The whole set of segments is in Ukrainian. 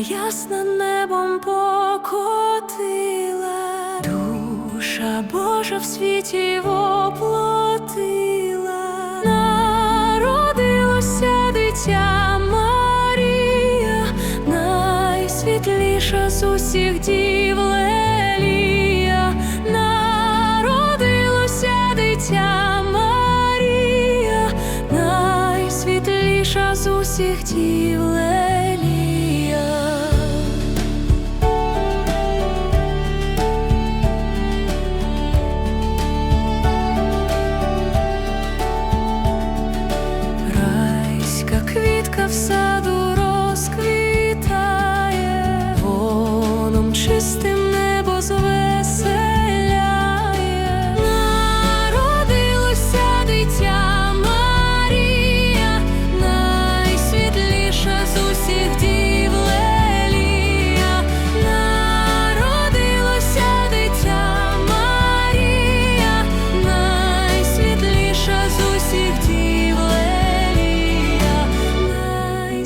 ясна небом покотила, душа Божа в світі воплотила, народилося дитя Марія, найсвітліша з усіх дів Лелія, народилося дитя Марія, найсвітліша з усіх дів Лелія.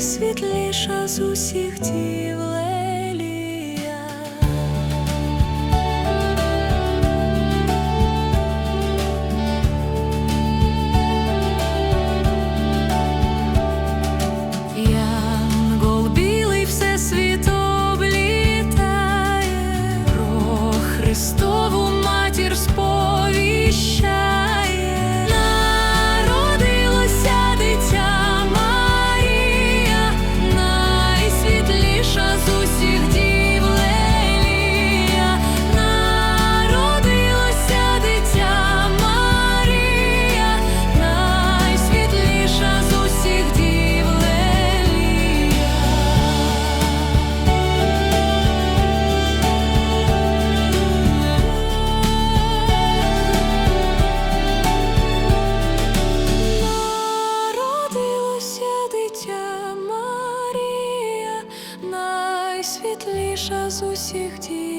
Найсвітліша з усіх дів Лелія. Янгол білий всесвіт облітає, про Христову матір сповіщає, найсвітліша з усіх дів.